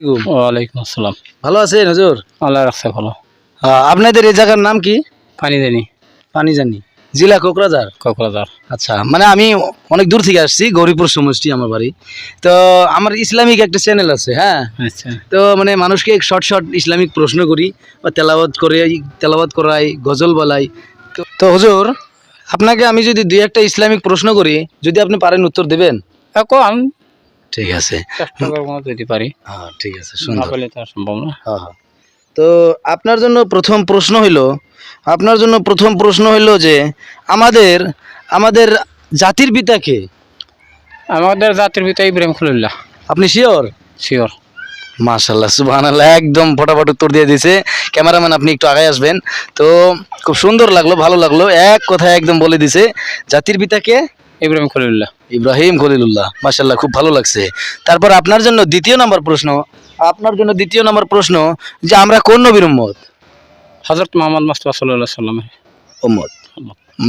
ওয়ালাইকুম আসসালাম। ভালো আছেন হুজুর? আল্লাহ রাখছে ভালো। আপনাদের এই জায়গার নাম কি? পানি জানি পানি জানি জেলা কোকরাঝার? কক্সবাজার আচ্ছা মানে আমি অনেক দূর থেকে আসছি গৌরীপুর সমষ্টি আমার বাড়ি। তো আমার ইসলামিক একটা চ্যানেল আছে হ্যাঁ? আচ্ছা। তো মানে মানুষকে শর্ট শর্ট ইসলামিক প্রশ্ন করি বা তেলাবাদ করে তেলাবাদ করাই গজল বলাই। তো তো হুজুর আপনাকে আমি যদি দুই একটা ইসলামিক প্রশ্ন করি যদি আপনি পারেন উত্তর দেবেন? এখন ঠিক আছে। চেষ্টা করব যদি পারি। হ্যাঁ ঠিক আছে না সুন্দর পারলে তো আর সম্ভব না। হ্যাঁ হ্যাঁ। তো আপনার জন্য প্রথম প্রশ্ন হইল আপনার জন্য প্রথম প্রশ্ন হইল যে আমাদের আমাদের জাতির পিতাকে আমাদের জাতির ভিতরে ইব্রাহিম খলিল্লাহ আপনি শিওর শিওর মাশাল্লাহ সুবহানাল্লাহ একদম ফটাফট উত্তর দিয়ে দিছে। ক্যামেরাম্যান আপনি একটু আগায় আসবেন। তো খুব সুন্দর লাগল ভালো লাগল। এক কথায় একদম বলে দিছে জাতির পিতাকে ইব্রাহিম খলিল্লাহ ইব্রাহিম খলিলুল্লাহ মাশাল্লাহ খুব ভালো লাগছে। তারপর আপনার জন্য দ্বিতীয় নাম্বার প্রশ্ন আপনার জন্য দ্বিতীয় নাম্বার প্রশ্ন যে আমরা কোন নবীর উম্মত? হজরত মোহাম্মদ মুস্তফা সাল্লাহ সাল্লামের উম্মত।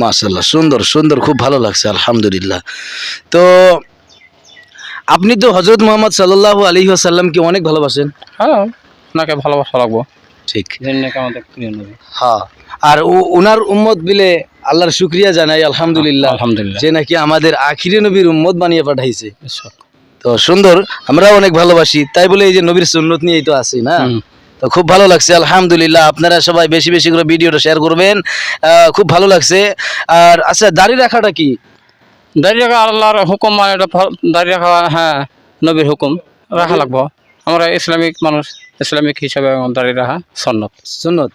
মাশাল্লাহ সুন্দর সুন্দর খুব ভালো লাগছে আলহামদুলিল্লাহ। তো আপনি তো হজরত মোহাম্মদ সাল্লাহ আলী আসাল্লামকে অনেক ভালোবাসেন। হ্যাঁ ওনাকে ভালোবাসা লাগবো ঠিক। জন্য আমাদের প্রিয় নবী। হ্যাঁ আর ওনার উম্মত বিলে আল্লাহর শুক্রিয়া জানাই আলহামদুলিল্লাহ। আলহামদুলিল্লাহ। যে নাকি আমাদের আখিরি নবীর উম্মত বানিয়ে পাঠাইছে। তো সুন্দর আমরাও অনেক ভালোবাসি তাই বলে এই যে নবীর সুন্নত নিয়েই তো আছি না? তো খুব ভালো লাগছে আলহামদুলিল্লাহ। আপনারা সবাই বেশি বেশি করে ভিডিওটা শেয়ার করবেন। খুব ভালো লাগছে। আর আচ্ছা দাড়ি রাখাটা কি? দাঁড়িয়ে রাখা আল্লাহর হুকুম মানে এটা দাঁড়িয়ে রাখা হ্যাঁ নবীর হুকুম। রাখা লাগবো। আমরা ইসলামিক মানুষ ইসলামিক হিসাবে দাঁড়িয়ে রাখা সন্নত। সুন্নত?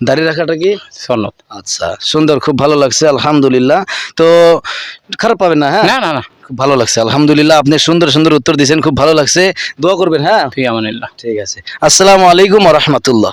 দাড়ি রাখাটা কি? সন্নত আচ্ছা সুন্দর খুব ভালো লাগছে আলহামদুলিল্লাহ। তো খারাপ পাবেন না হ্যাঁ? না না না। খুব ভালো লাগছে আলহামদুলিল্লাহ। আপনি সুন্দর সুন্দর উত্তর দিয়েছেন খুব ভালো লাগছে। দোয়া করবেন হ্যাঁ? আমানিল্লাহ। ঠিক আছে। আসসালামু আলাইকুম রহমতুল্লাহ।